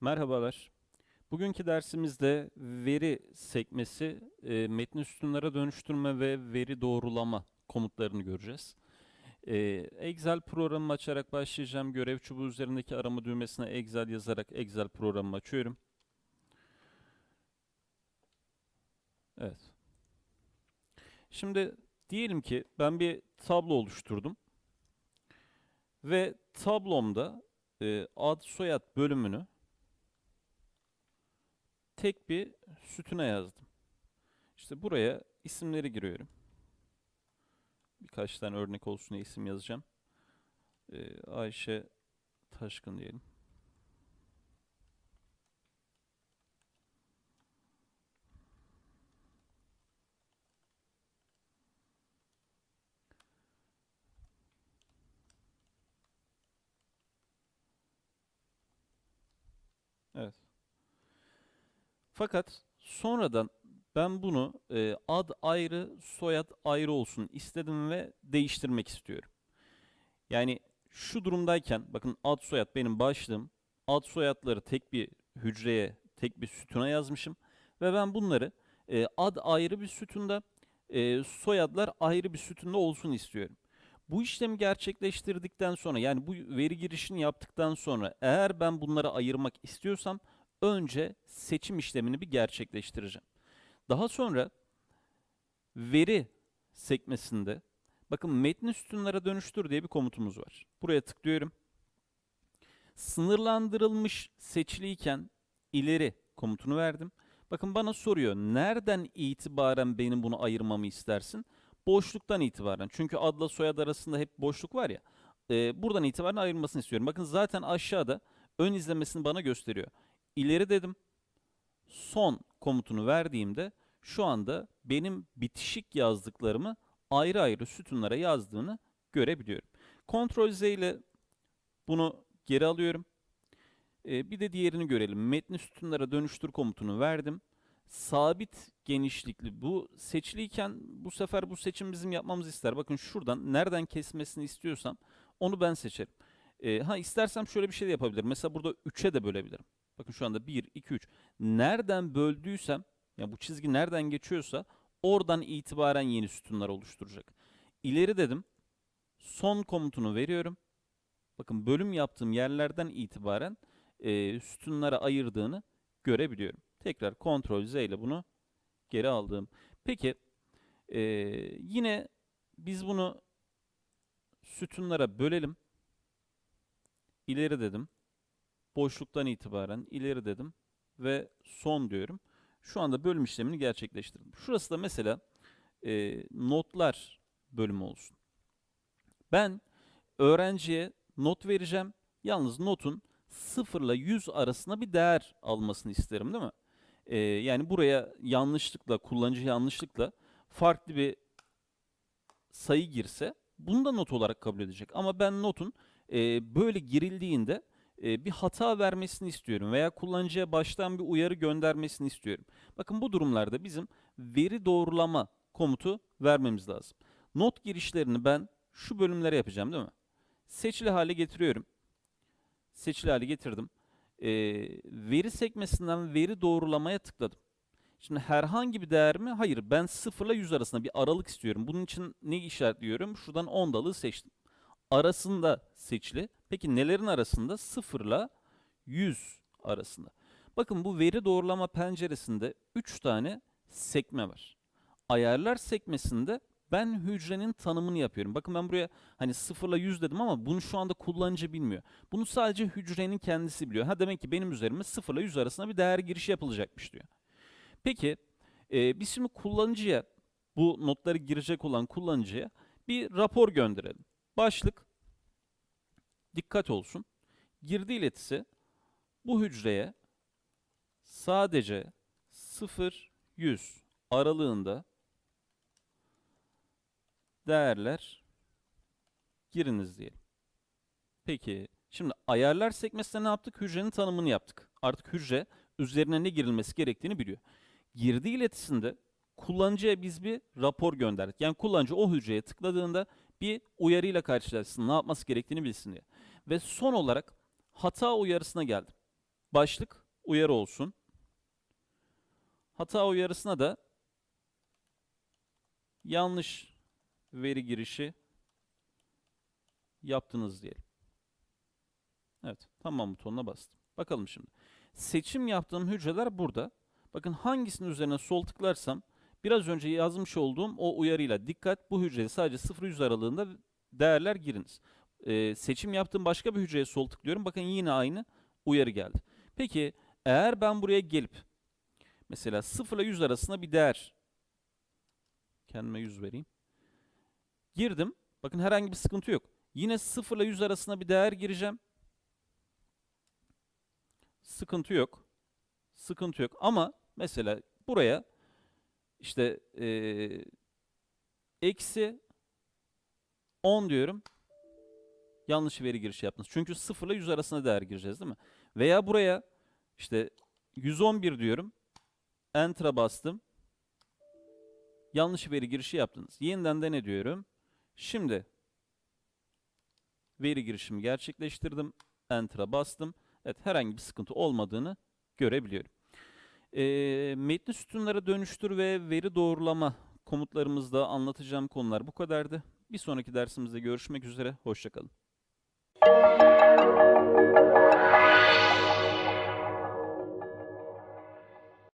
Merhabalar. Bugünkü dersimizde veri sekmesi, e, metni sütunlara dönüştürme ve veri doğrulama komutlarını göreceğiz. E, Excel programımı açarak başlayacağım. Görev çubuğu üzerindeki arama düğmesine Excel yazarak Excel programımı açıyorum. Evet. Şimdi diyelim ki ben bir tablo oluşturdum. Ve tablomda e, ad soyad bölümünü tek bir sütuna yazdım. İşte buraya isimleri giriyorum. Birkaç tane örnek olsun diye isim yazacağım. Ee, Ayşe Taşkın diyelim. Evet. Fakat sonradan ben bunu e, ad ayrı, soyad ayrı olsun istedim ve değiştirmek istiyorum. Yani şu durumdayken bakın ad soyad benim başlığım. Ad soyadları tek bir hücreye, tek bir sütuna yazmışım ve ben bunları e, ad ayrı bir sütunda, e, soyadlar ayrı bir sütunda olsun istiyorum. Bu işlemi gerçekleştirdikten sonra yani bu veri girişini yaptıktan sonra eğer ben bunları ayırmak istiyorsam önce seçim işlemini bir gerçekleştireceğim. Daha sonra veri sekmesinde bakın metni sütunlara dönüştür diye bir komutumuz var. Buraya tıklıyorum. Sınırlandırılmış seçiliyken ileri komutunu verdim. Bakın bana soruyor nereden itibaren benim bunu ayırmamı istersin? Boşluktan itibaren. Çünkü adla soyad arasında hep boşluk var ya. e, buradan itibaren ayırmasını istiyorum. Bakın zaten aşağıda ön izlemesini bana gösteriyor. İleri dedim. Son komutunu verdiğimde şu anda benim bitişik yazdıklarımı ayrı ayrı sütunlara yazdığını görebiliyorum. Ctrl Z ile bunu geri alıyorum. Ee, bir de diğerini görelim. Metni sütunlara dönüştür komutunu verdim. Sabit genişlikli bu seçiliyken bu sefer bu seçim bizim yapmamızı ister. Bakın şuradan nereden kesmesini istiyorsam onu ben seçerim. Ee, ha istersem şöyle bir şey de yapabilirim. Mesela burada 3'e de bölebilirim. Bakın şu anda 1, 2, 3. Nereden böldüysem, yani bu çizgi nereden geçiyorsa oradan itibaren yeni sütunlar oluşturacak. İleri dedim. Son komutunu veriyorum. Bakın bölüm yaptığım yerlerden itibaren e, sütunlara ayırdığını görebiliyorum. Tekrar Ctrl Z ile bunu geri aldım. Peki e, yine biz bunu sütunlara bölelim. İleri dedim boşluktan itibaren ileri dedim ve son diyorum. Şu anda bölüm işlemini gerçekleştirdim. Şurası da mesela e, notlar bölümü olsun. Ben öğrenciye not vereceğim. Yalnız notun 0 ile 100 arasında bir değer almasını isterim değil mi? E, yani buraya yanlışlıkla, kullanıcı yanlışlıkla farklı bir sayı girse bunu da not olarak kabul edecek. Ama ben notun e, böyle girildiğinde bir hata vermesini istiyorum veya kullanıcıya baştan bir uyarı göndermesini istiyorum. Bakın bu durumlarda bizim veri doğrulama komutu vermemiz lazım. Not girişlerini ben şu bölümlere yapacağım değil mi? Seçili hale getiriyorum. Seçili hale getirdim. E, veri sekmesinden veri doğrulamaya tıkladım. Şimdi herhangi bir değer mi? Hayır. Ben 0 ile 100 arasında bir aralık istiyorum. Bunun için ne işaretliyorum? Şuradan 10 dalı seçtim. Arasında seçili. Peki nelerin arasında? 0 ile 100 arasında. Bakın bu veri doğrulama penceresinde 3 tane sekme var. Ayarlar sekmesinde ben hücrenin tanımını yapıyorum. Bakın ben buraya hani 0 ile 100 dedim ama bunu şu anda kullanıcı bilmiyor. Bunu sadece hücrenin kendisi biliyor. Ha demek ki benim üzerime 0 ile 100 arasında bir değer girişi yapılacakmış diyor. Peki e, biz şimdi kullanıcıya bu notları girecek olan kullanıcıya bir rapor gönderelim. Başlık dikkat olsun. Girdi iletisi bu hücreye sadece 0-100 aralığında değerler giriniz diyelim. Peki şimdi ayarlar sekmesinde ne yaptık? Hücrenin tanımını yaptık. Artık hücre üzerine ne girilmesi gerektiğini biliyor. Girdi iletisinde kullanıcıya biz bir rapor gönderdik. Yani kullanıcı o hücreye tıkladığında bir uyarıyla karşılaşsın, ne yapması gerektiğini bilsin diye. Ve son olarak hata uyarısına geldim. başlık uyarı olsun. Hata uyarısına da yanlış veri girişi yaptınız diyelim. Evet, tamam butonuna bastım. Bakalım şimdi. Seçim yaptığım hücreler burada. Bakın hangisinin üzerine sol tıklarsam biraz önce yazmış olduğum o uyarıyla dikkat bu hücrede sadece 0-100 aralığında değerler giriniz. Ee, seçim yaptığım başka bir hücreye sol tıklıyorum. Bakın yine aynı uyarı geldi. Peki eğer ben buraya gelip mesela 0 ile 100 arasında bir değer kendime 100 vereyim. Girdim. Bakın herhangi bir sıkıntı yok. Yine 0 ile 100 arasında bir değer gireceğim. Sıkıntı yok. Sıkıntı yok. Ama mesela buraya işte eee, eksi 10 diyorum. Yanlış veri girişi yaptınız. Çünkü 0 ile 100 arasında değer gireceğiz değil mi? Veya buraya işte 111 diyorum. Enter'a bastım. Yanlış veri girişi yaptınız. Yeniden dene diyorum. Şimdi veri girişimi gerçekleştirdim. Enter'a bastım. Evet herhangi bir sıkıntı olmadığını görebiliyorum. Ee, metni sütunlara dönüştür ve veri doğrulama komutlarımızda anlatacağım konular bu kadardı. Bir sonraki dersimizde görüşmek üzere. Hoşçakalın. Thank you.